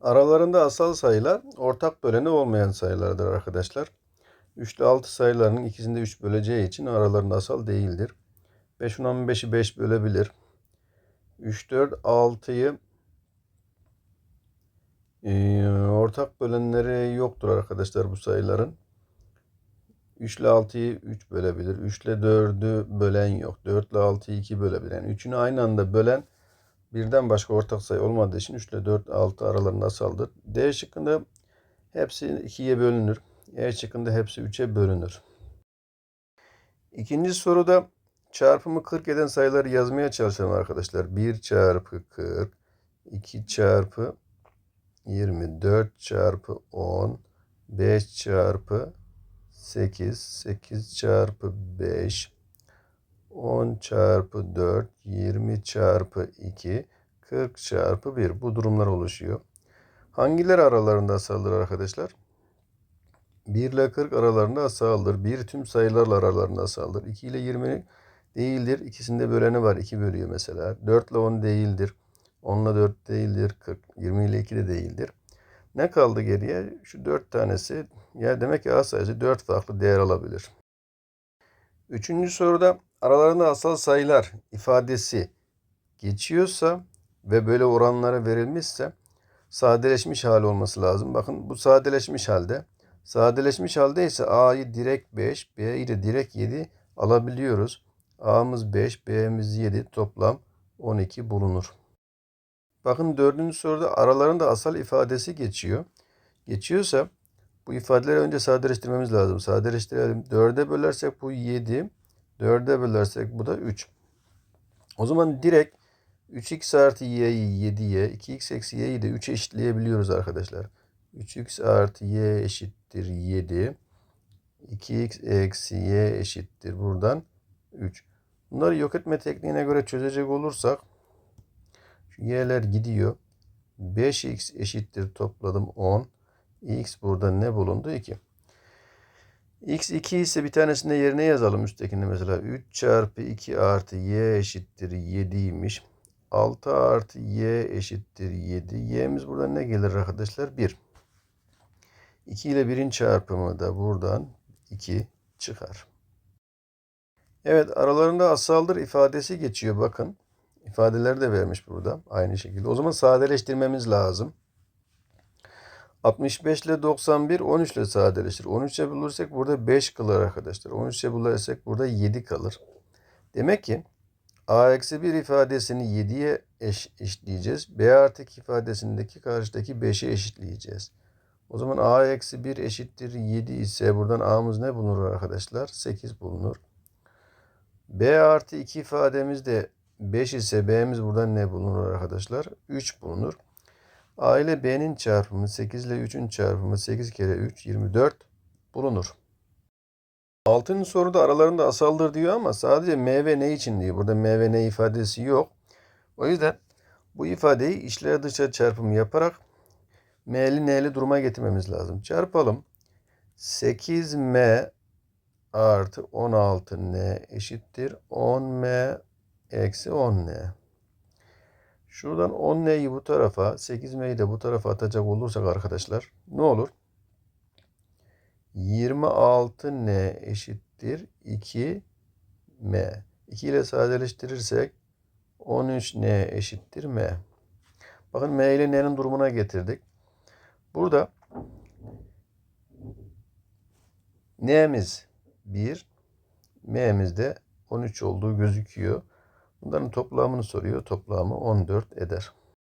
Aralarında asal sayılar ortak böleni olmayan sayılardır arkadaşlar. 3 ile 6 sayılarının ikisinde 3 böleceği için aralarında asal değildir. 5 10 15'i 5 bölebilir. 3 4 6'yı e, ortak bölenleri yoktur arkadaşlar bu sayıların. 3 ile 6'yı 3 bölebilir. 3 ile 4'ü bölen yok. 4 ile 6'yı 2 bölebilir. Yani 3'ünü aynı anda bölen birden başka ortak sayı olmadığı için 3 ile 4, 6 aralarında asaldır. D şıkkında hepsi 2'ye bölünür. E şıkkında hepsi 3'e bölünür. İkinci soruda çarpımı 40 eden sayıları yazmaya çalışalım arkadaşlar. 1 çarpı 40, 2 çarpı 24 çarpı 10, 5 çarpı 8, 8 çarpı 5, 10 çarpı 4, 20 çarpı 2, 40 çarpı 1. Bu durumlar oluşuyor. Hangileri aralarında asaldır arkadaşlar? 1 ile 40 aralarında asaldır. 1 tüm sayılarla aralarında asaldır. 2 ile 20 değildir. İkisinde böleni var. 2 bölüyor mesela. 4 ile 10 değildir. 10 ile 4 değildir. 40. 20 ile 2 de değildir. Ne kaldı geriye? Şu 4 tanesi. Ya demek ki A sayısı 4 farklı değer alabilir. Üçüncü soruda aralarında asal sayılar ifadesi geçiyorsa ve böyle oranlara verilmişse sadeleşmiş hali olması lazım. Bakın bu sadeleşmiş halde. Sadeleşmiş halde ise A'yı direkt 5, B'yi de direkt 7 alabiliyoruz. A'mız 5, B'miz 7 toplam 12 bulunur. Bakın dördüncü soruda aralarında asal ifadesi geçiyor. Geçiyorsa bu ifadeleri önce sadeleştirmemiz lazım. Sadeleştirelim. 4'e bölersek bu 7. 4'e bölersek bu da 3. O zaman direkt 3x artı y'yi 7'ye, 2x eksi y'yi de 3'e eşitleyebiliyoruz arkadaşlar. 3x artı y eşittir 7. 2x eksi y eşittir buradan 3. Bunları yok etme tekniğine göre çözecek olursak şu y'ler gidiyor. 5x eşittir topladım 10. x burada ne bulundu? 2. x 2 ise bir tanesini yerine yazalım üsttekini mesela. 3 çarpı 2 artı y eşittir 7'ymiş. 6 artı y eşittir 7. y'miz burada ne gelir arkadaşlar? 1. 2 ile 1'in çarpımı da buradan 2 çıkar. Evet aralarında asaldır ifadesi geçiyor bakın. İfadeleri de vermiş burada aynı şekilde. O zaman sadeleştirmemiz lazım. 65 ile 91 13 ile sadeleştir. 13'e bulursak burada 5 kalır arkadaşlar. 13'e bulursak burada 7 kalır. Demek ki A-1 ifadesini 7'ye eş, eşitleyeceğiz. B artı 2 ifadesindeki karşıdaki 5'e eşitleyeceğiz. O zaman A-1 eşittir 7 ise buradan A'mız ne bulunur arkadaşlar? 8 bulunur. B artı 2 ifademiz de 5 ise B'miz buradan ne bulunur arkadaşlar? 3 bulunur. A ile B'nin çarpımı 8 ile 3'ün çarpımı 8 kere 3 24 bulunur. Altıncı soruda aralarında asaldır diyor ama sadece M ve N için diyor. Burada M ve N ifadesi yok. O yüzden bu ifadeyi içler dışa çarpımı yaparak M'li N'li duruma getirmemiz lazım. Çarpalım. 8M artı 16N eşittir 10M eksi 10N. Şuradan 10N'yi bu tarafa 8M'yi de bu tarafa atacak olursak arkadaşlar ne olur? 26N eşittir 2M. 2 ile sadeleştirirsek 13N eşittir M. Bakın M ile N'nin durumuna getirdik. Burada N'miz 1, M'miz de 13 olduğu gözüküyor. Bunların toplamını soruyor. Toplamı 14 eder.